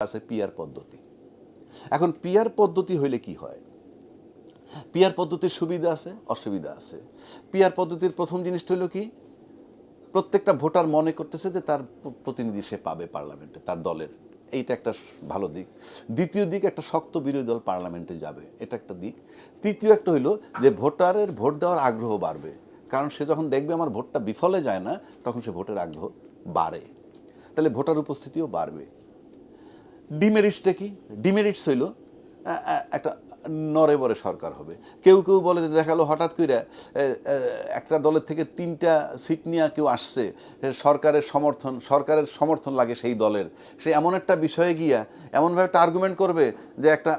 আছে পিয়ার পদ্ধতি। এখন পিয়ার পদ্ধতি হইলে কি হয়? পিয়ার পদ্ধতির সুবিধা আছে, অসুবিধা আছে। পিয়ার পদ্ধতির প্রথম জিনিসটা হলো কি? প্রত্যেকটা ভোটার মনে করতেছে যে তার প্রতিনিধি সে পাবে পার্লামেন্টে, তার দলের। এইটা একটা ভালো দিক। দ্বিতীয় দিক, একটা শক্ত বিরোধী দল পার্লামেন্টে যাবে। এটা একটা দিক। তৃতীয় একটা হইল যে ভোটারের ভোট দেওয়ার আগ্রহ বাড়বে। কারণ সে যখন দেখবে আমার ভোটটা বিফলে যায় না, তখন সে ভোটের আগ্রহ বাড়ে। তাহলে ভোটার উপস্থিতিও বাড়বে। ডিমেরিটসটা কি? ডিমেরিটস হইল একটা নরে বরে সরকার হবে। কেউ কেউ বলে যে দেখাল হঠাৎ করে একটা দলের থেকে তিনটা সিট নিয়ে কেউ আসছে সরকারের সমর্থন সরকারের সমর্থন লাগে সেই দলের। সে এমন একটা বিষয়ে গিয়া এমনভাবে একটা আর্গুমেন্ট করবে যে একটা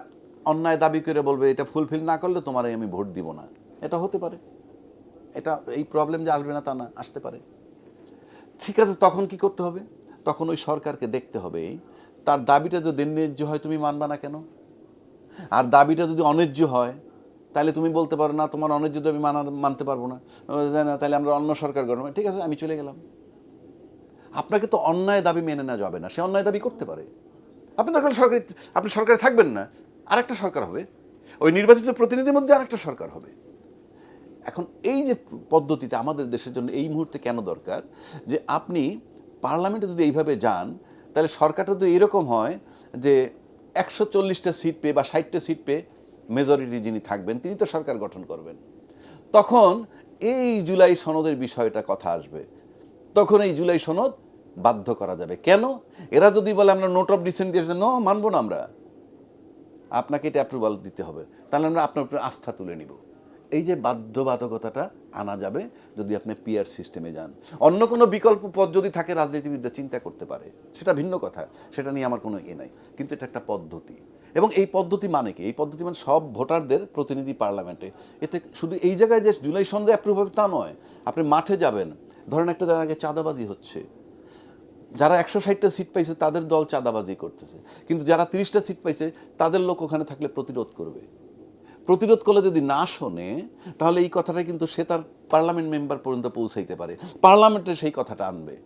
অন্যায় দাবি করে বলবে, এটা ফুলফিল না করলে তোমার আমি ভোট দিব না। এটা হতে পারে। এটা, এই প্রবলেম যে আসবে না তা না, আসতে পারে। ঠিক আছে, তখন কি করতে হবে? তখন ওই সরকারকে দেখতে হবে। তার দাবিটা যদি ন্যায্য হয়, তুমি মানবা না কেন? আর দাবিটা যদি অন্যায্য হয়, তাহলে তুমি বলতে পারো, না, তোমার অন্যায্য দাবি মানা মানতে পারব না। তাহলে আমরা অন্য সরকার গঠন ঠিক আছে, আমি চলে গেলাম। আপনাকে তো অন্যায় দাবি মেনে নেওয়া যাবে না। সে অন্যায় দাবি করতে পারে। আপনি দরকার সরকারি, আপনি সরকারে থাকবেন না। আরেকটা সরকার হবে। ওই নির্বাচিত প্রতিনিধির মধ্যে আরেকটা সরকার হবে। এখন এই যে পদ্ধতিটা আমাদের দেশের জন্য এই মুহূর্তে কেন দরকার? যে আপনি পার্লামেন্টে যদি এইভাবে যান তাহলে সরকারটা যদি এরকম হয় যে একশো চল্লিশটা সিট পেয়ে বা ষাটটা সিট পেয়ে মেজরিটি যিনি থাকবেন, তিনি তো সরকার গঠন করবেন। তখন এই জুলাই সনদের বিষয়টা কথা আসবে। তখন এই জুলাই সনদ বাধ্য করা যাবে। কেন? এরা যদি বলে আমরা নোট অফ ডিসেন্ট দিয়েছে, ন, মানবো না আমরা। আপনাকে এটা অ্যাপ্রুভাল দিতে হবে। তাহলে আমরা আপনার উপরে আস্থা তুলে নিব। এই যে বাধ্যবাধকতাটা আনা যাবে যদি আপনি পিয়ার সিস্টেমে যান। অন্য কোনো বিকল্প পথ যদি থাকে, রাজনীতিবিদরা চিন্তা করতে পারে। সেটা ভিন্ন কথা। সেটা নিয়ে আমার কোনো ইয়ে নাই। কিন্তু এটা একটা পদ্ধতি। এবং এই পদ্ধতি মানে কি? এই পদ্ধতি মানে সব ভোটারদের প্রতিনিধি পার্লামেন্টে। এতে শুধু এই জায়গায় যে জুলাই সন্ধ্যে অ্যাপ্রুভ হবে তা নয়। আপনি মাঠে যাবেন। ধরেন একটা জায়গায় চাঁদাবাজি হচ্ছে। যারা একশো ষাটটা সিট পাইছে, তাদের দল চাঁদাবাজি করতেছে। কিন্তু যারা তিরিশটা সিট পাইছে, তাদের লোক ওখানে থাকলে প্রতিরোধ করবে। প্রতিরোধ করলে যদি না শোনে, তাহলে এই কথাটা কিন্তু সে তার পার্লামেন্ট মেম্বার পর্যন্ত পৌঁছাইতে পারে। পার্লামেন্টে সেই কথাটা আনবে।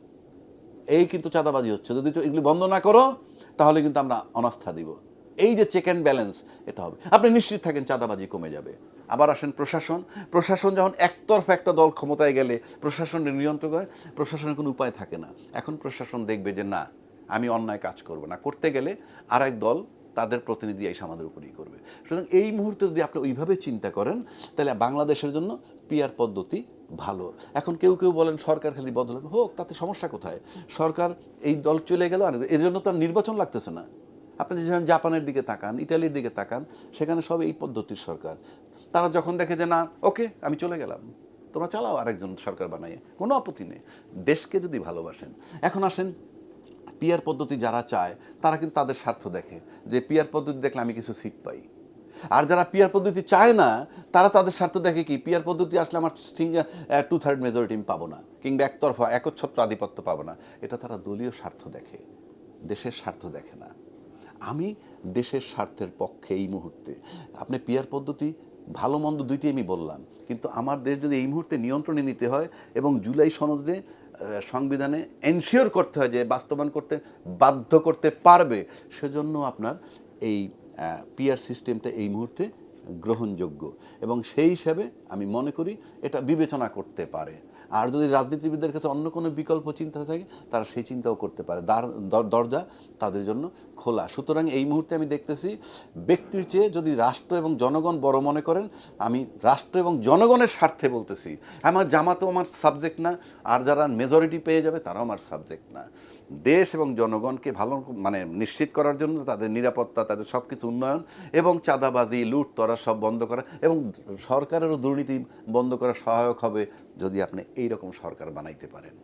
এই কিন্তু চাঁদাবাজি হচ্ছে। যদি এগুলি বন্ধ না করো, তাহলে কিন্তু আমরা অনাস্থা দিব। এই যে চেক অ্যান্ড ব্যালেন্স এটা হবে। আপনি নিশ্চিত থাকেন চাঁদাবাজি কমে যাবে। আবার আসেন প্রশাসন। প্রশাসন যখন একতরফা একটা দল ক্ষমতায় গেলে প্রশাসনের নিয়ন্ত্রণ করে, প্রশাসনের কোনো উপায় থাকে না। এখন প্রশাসন দেখবে যে, না, আমি অন্যায় কাজ করব না। করতে গেলে আর এক দল তাদের প্রতিনিধি এসে আমাদের উপরেই করবে। সুতরাং এই মুহূর্তে যদি আপনি ওইভাবে চিন্তা করেন, তাহলে বাংলাদেশের জন্য পিয়ার পদ্ধতি ভালো। এখন কেউ কেউ বলেন সরকার খালি বদল। হোক তাতে সমস্যা কোথায়? সরকার এই দল চলে গেল আর এর জন্য তো আর নির্বাচন লাগতেছে না। আপনি যেমন জাপানের দিকে তাকান ইটালির দিকে তাকান, সেখানে সব এই পদ্ধতির সরকার। তারা যখন দেখে যে না, ওকে, আমি চলে গেলাম, তোমরা চালাও আরেকজন সরকার বানাইয়ে, কোনো আপত্তি নেই। দেশকে যদি ভালোবাসেন। এখন আসেন পিয়ার পদ্ধতি যারা চায়, তারা কিন্তু তাদের স্বার্থ দেখে যে পিয়ার পদ্ধতি দেখলে আমি কিছু সিট পাই। আর যারা পিয়ার পদ্ধতি চায় না, তারা তাদের স্বার্থ দেখে কি? পিয়ার পদ্ধতি আসলে আমার টু থার্ড মেজরিটি আমি পাবো না, কিংবা একতরফা, একচ্ছত্র আধিপত্য পাবো না। এটা তারা দলীয় স্বার্থ দেখে, দেশের স্বার্থ দেখে না। আমি দেশের স্বার্থের পক্ষে এই মুহূর্তে, আপনি পিয়ার পদ্ধতি ভালো মন্দ দুইটি আমি বললাম, কিন্তু আমার দেশ যদি এই মুহূর্তে নিয়ন্ত্রণে নিতে হয় এবং জুলাই সনদে সংবিধানে এনশিওর করতে হয় যে বাস্তবায়ন করতে বাধ্য করতে পারবে। সেজন্য আপনার এই পিয়ার সিস্টেমটা এই মুহূর্তে গ্রহণযোগ্য। এবং সেই হিসাবে আমি মনে করি এটা বিবেচনা করতে পারে। আর যদি রাজনীতিবিদদের কাছে অন্য কোনো বিকল্প চিন্তা থাকে, তারা সেই চিন্তাও করতে পারে। দরজা তাদের জন্য খোলা। সুতরাং এই মুহূর্তে আমি দেখতেছি, ব্যক্তির চেয়ে যদি রাষ্ট্র এবং জনগণ বড় মনে করেন, আমি রাষ্ট্র এবং জনগণের স্বার্থে বলতেছি। আমার জামাতও আমার সাবজেক্ট না, আর যারা মেজরিটি পেয়ে যাবে, তারাও আমার সাবজেক্ট না। দেশ এবং জনগণকে ভালো মানে নিশ্চিত করার জন্য তাদের নিরাপত্তা, তাদের সব কিছু উন্নয়ন এবং চাঁদাবাজি, লুট, তরা সব বন্ধ করা এবং সরকারেরও দুর্নীতি বন্ধ করা সহায়ক হবে যদি আপনি এইরকম সরকার বানাইতে পারেন।